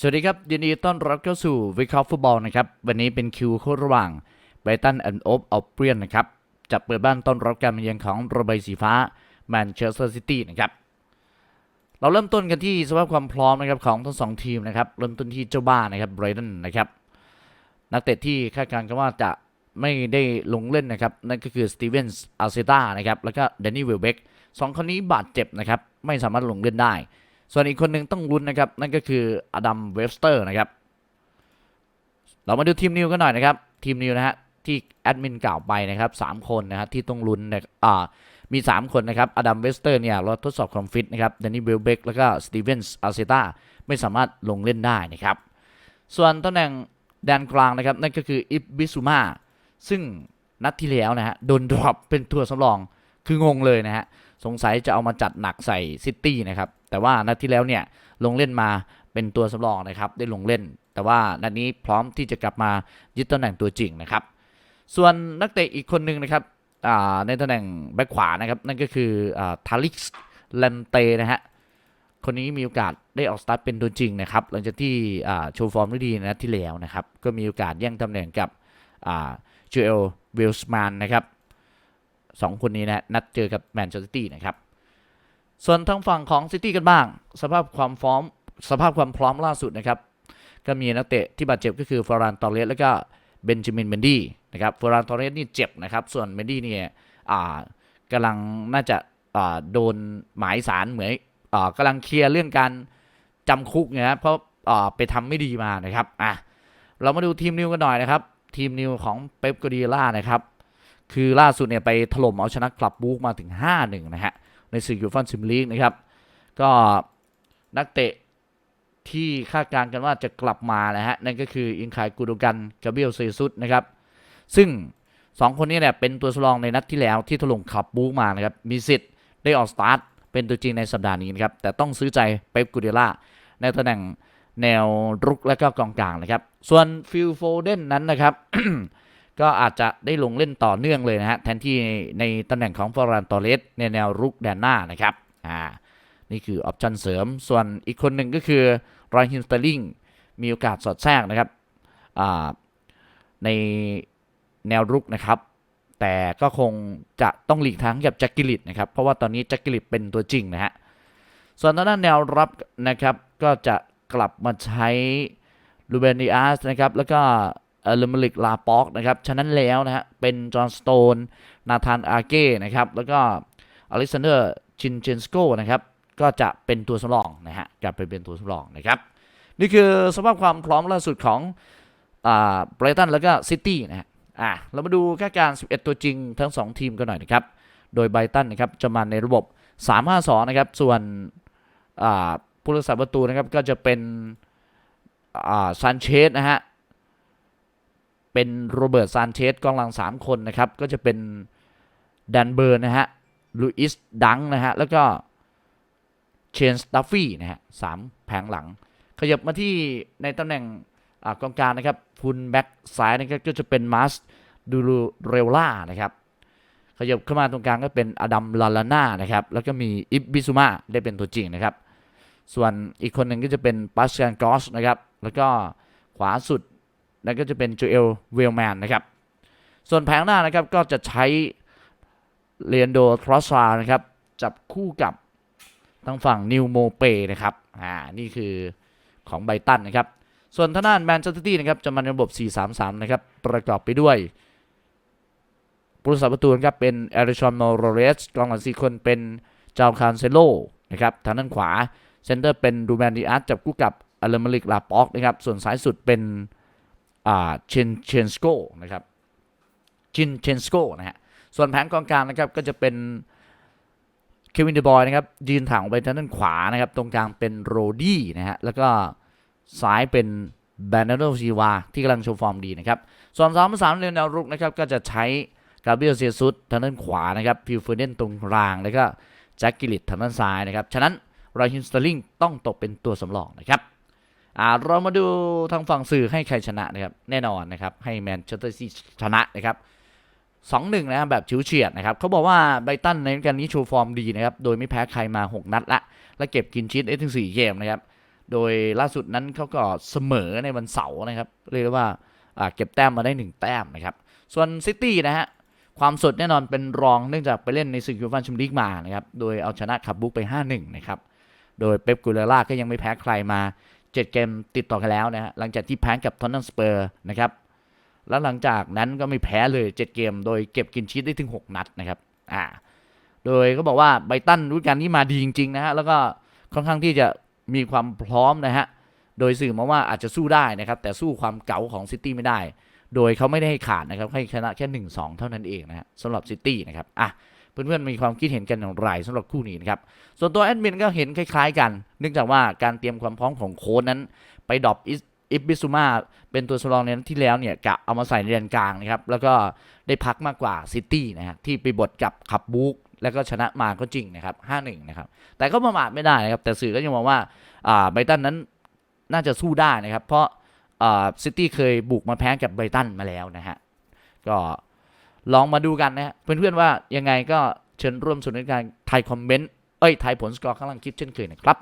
สวัสดีครับยินดีต้อนรับเข้าสู่วิเคราะห์ฟุตบอลนะครับ วันนี้เป็นคิวคู่ระหว่างไบรตันแอนด์โอฟอัลเบียนนะครับจะเปิดบ้านต้อนรับการมาเยือนของระเบยสีฟ้าแมนเชสเตอร์ซิตี้นะครับ เราเริ่มต้นกันที่สภาพความพร้อมนะครับของทั้งสองทีมนะครับ เริ่มต้นที่เจ้าบ้านนะครับไบรตันนะครับ นักเตะที่คาดการณ์กันว่าจะไม่ได้ลงเล่นนะครับ นั่นก็คือสตีเวนส์อาร์เซตานะครับแล้วก็แดนนี่เวลเบกสองคนนี้บาดเจ็บนะครับไม่สามารถลงเล่นได้ ส่วนอีกคนหนึ่งต้องลุ้นนะครับ นั่นก็คืออดัมเวสเตอร์นะครับ เรามาดูทีมนิวกันหน่อยนะครับ ทีมนิวนะฮะที่แอดมินกล่าวไปนะครับสามคนนะฮะที่ต้องลุ้นนะอ่ามี 3 คนนะครับ อดัมเวสเตอร์เนี่ยเราทดสอบความฟิตนะครับแดนนี่เบลเบกแล้วก็สตีเวนส์อาเซตาไม่สามารถลงเล่นได้นะครับ ส่วนตำแหน่งแดนกลางนะครับ นั่นก็คืออิบบิซูมาซึ่งนัดที่แล้วนะฮะโดนดรอปเป็นตัวสำรองคืองงเลยนะฮะ สงสัยจะเอามาจัดหนักใส่ซิตี้นะครับ แต่ว่านัดที่แล้วเนี่ยลงเล่นมาเป็นตัวสำรองนะครับได้ลงเล่น แต่ว่านัดนี้พร้อมที่จะกลับมายึดตำแหน่งตัวจริงนะครับ ส่วนนักเตะอีกคนหนึ่งนะครับในตำแหน่งแบ็คขวานะครับนั่นก็คือทาริกส์แลมเตนะฮะคนนี้มีโอกาสได้ออกสตาร์ทเป็นตัวจริงนะครับหลังจากที่โชว์ฟอร์มได้ดีนนัดที่แล้วนะครับก็มีโอกาสแย่งตำแหน่งกับจูเอลเวลส์แมนนะครับสองคนนี้นะนัดเจอกับแมนเชสเตอร์ซิตี้นะครับ ส่วนทางฝั่งของซิตี้กันบ้าง สภาพความพร้อมสภาพความพร้อมล่าสุดนะครับ ก็มีนักเตะที่บาดเจ็บก็คือฟอรานตอเรสแล้วก็เบนจามินเมนดี้นะครับฟอรานตอเรสนี่เจ็บนะครับ ส่วนเมนดี้เนี่ยอ่ากำลังน่าจะโดนหมายสารเหมือนอกำลังเคลียร์เรื่องการจำคุกเนยนะเพราะไปทำไม่ดีมานะครับอะเรามาดูทีมนิวกันหน่อยนะครับ ทีมนิวของเป๊ปกวาร์ดิล่านะครับ คือล่าสุดเนี่ยไปถล่มเอาชนะกลับบูกมาถึง 5-1 นะฮะ ในศึกยูฟ่าซิมลีกนะครับ ก็นักเตะที่คาดการณ์กันว่าจะกลับมานะฮะนั่นก็คืออิงคายกูโดกันกาเบลเซซุสนะครับ ซึ่ง 2 คนนี้เนี่ยเป็นตัวสำรองในนัดที่แล้วที่ถล่มขับบูกมานะครับ มีสิทธิ์ได้ออกสตาร์ทเป็นตัวจริงในสัปดาห์นี้นะครับ แต่ต้องซื้อใจเป๊ปกูเดล่าในตำแหน่งแนวรุกและก็กองกลางนะครับ ส่วนฟิลโฟเดนนั้นนะครับ ก็อาจจะได้ลงเล่นต่อเนื่องเลยนะฮะแทนที่ในตำแหน่งของฟอรันตอเรสในแนวรุกแดนหน้านะครับอ่านี่คือออปชันเสริม ส่วนอีกคนหนึ่งก็คือรอยฮินสเตอร์ลิงมีโอกาสสอดแทรกนะครับอ่าในแนวรุกนะครับ แต่ก็คงจะต้องหลีกทางกับแจ็คกิลิตนะครับ เพราะว่าตอนนี้แจ็คกิลิตเป็นตัวจริงนะฮะส่วนด้านแนวรับนะครับก็จะกลับมาใช้ลูเบนดิอาสนะครับแล้วก็ เอลเมลิกลาป็อกนะครับ ฉะนั้นแล้วนะฮะ เป็นจอห์นสโตน นาธานอาเก้นะครับ แล้วก็อเล็กซานเดอร์ชินเชนสโกนะครับ ก็จะเป็นตัวสำรองนะฮะ กลับไปเป็นตัวสำรองนะครับ นี่คือสภาพความพร้อมล่าสุดของอ่าไบรตันแล้วก็ซิตี้นะฮะ อะ เรามาดูคาดการ 11 ตัวจริงทั้ง 2 ทีมกันหน่อยนะครับ โดยไบรตันนะครับจะมาในระบบ 3-5-2 นะครับ ส่วนอ่าผู้รักษาประตูนะครับก็จะเป็นอ่าซานเชสนะฮะ เป็นโรเบิร์ตซานเชสกองหลัง 3 คนนะครับ ก็จะเป็นดันเบิร์นะฮะลูอิสดังนะฮะ แล้วก็เชนสตัฟฟี่นะฮะสามแผงหลัง ขยับมาที่ในตำแหน่งอกองกลางนะครับฟุนแบ็กซ้ายนะครับก็จะเป็นมาสดูรูเรล่านะครับ ขยับเข้ามาตรงกลางก็เป็นอดัมลาลาน่านะครับ แล้วก็มีอิบบิซูมาได้เป็นตัวจริงนะครับ ส่วนอีกคนหนึ่งก็จะเป็นปัสกันกอสนะครับ แล้วก็ขวาสุด นั่นก็จะเป็นจูเอลเวลแมนนะครับ ส่วนแผงหน้านะครับก็จะใช้เลียนโดทรอสซานะครับ จับคู่กับทางฝั่งนิวโมเปนะครับ อ่า นี่คือของไบตันนะครับ ส่วนทางด้านแมนเชสเตอร์ตี้นะครับ จะมาในระบบ 4-3-3 นะครับ ประกอบไปด้วยผู้รักษาประตูนะครับเป็นเอริชอนโมโรเรสกองหลังสี่คนเป็นจาวคานเซโลนะครับ ทางด้านขวา เซนเตอร์เป็นดูแมนดิอาร์จับคู่กับอเลมาลิกลาป็อกนะครับ ส่วนซ้ายสุดเป็น เชนเชนสโกนะครับชินเชนสโกนะฮะส่วนแผงกองกลางนะครับก็จะเป็นเควินเดบอยนะครับยืนถังออกไปทางด้านขวานะครับ ตรงกลางเป็นโรดี้นะฮะแล้วก็ซ้ายเป็นแบนเนโรซีวาที่กำลังโชว์ฟอร์มดีนะครับ ส่วนสามสามเรียนแนวรุกนะครับ ก็จะใช้กาเบรียลเซียซุสทางด้านขวานะครับฟิลเฟอร์เดนตรงกลาง แล้วก็แจ็คกิลิตทางด้านซ้ายนะครับ ฉะนั้นรอยฮินสเตอร์ลิงต้องตกเป็นตัวสำรองนะครับ อ่าเรามาดูทางฝั่งสื่อให้ใครชนะนะครับแน่นอนนะครับให้แมนเชสเตอร์ซิตี้ชนะนะครับสองหนึ่งนะครับแบบชิวเฉียดนะครับเขาบอกว่าไบรตันในการนี้โชว์ฟอร์มดีนะครับโดยไม่แพ้ใครมา 6 นัดละและเก็บกินชีสได้ถึง4เกมนะครับโดยล่าสุดนั้นเขาก็เสมอในวันเสาร์นะครับเรียกว่าเก็บแต้มมาได้หนึ่งแต้มนะครับส่วนซิตี้นะฮะความสดแน่นอนเป็นรองเนื่องจากไปเล่นในศึกยูฟ่าแชมเปี้ยนลีกมานะครับโดยเอาชนะขับบุกไป 5-1นะครับโดยเป๊ปกูเลล่าก็ยังไม่แพ้ใครมา 7 เกมติดต่อกันแล้วนะฮะหลังจากที่แพ้กับทอนนัมสเปอร์นะครับแล้วหลังจากนั้นก็ไม่แพ้เลย 7 เกม โดยเก็บกินชีสได้ถึง 6 นัดนะครับอ่าโดยก็บอกว่าไบตันรุ่นการนี้มาดีจริงๆนะฮะแล้วก็ค่อนข้างที่จะมีความพร้อมนะฮะโดยสื่อมาว่าอาจจะสู้ได้นะครับแต่สู้ความเก๋าของซิตี้ไม่ได้ โดยเขาไม่ได้ให้ขาดนะครับให้ชนะแค่ 1 2 เท่านั้นเองนะฮะสำหรับซิตี้นะครับอะ เพื่อนๆมีความคิดเห็นกันอย่างไรสำหรับคู่นี้นะครับ ส่วนตัวแอดมินก็เห็นคล้ายๆกัน เนื่องจากว่าการเตรียมความพร้อมของโค้ชนั้น ไปดรอปอิสอิบบิซูมาเป็นตัวสำรองในนัดที่แล้วเนี่ยกะเอามาใส่ในแดนกลางนะครับ แล้วก็ได้พักมากกว่าซิตี้นะฮะที่ไปบดกับขับบุกแล้วก็ชนะมาก็จริงนะครับ 5-1 นะครับ แต่ก็ประมาทไม่ได้นะครับ แต่สื่อก็ยังมองว่าไบรตันนั้นน่าจะสู้ได้นะครับ เพราะซิตี้เคยบุกมาแพ้กับไบรตันมาแล้วนะฮะ ก็ ลองมาดูกันนะฮะเพื่อนๆว่ายังไงก็เชิญร่วมสนุนการทายคอมเมนต์เอ้ยทายผลสกอร์ข้างล่างคลิปเช่นเคยนะครับ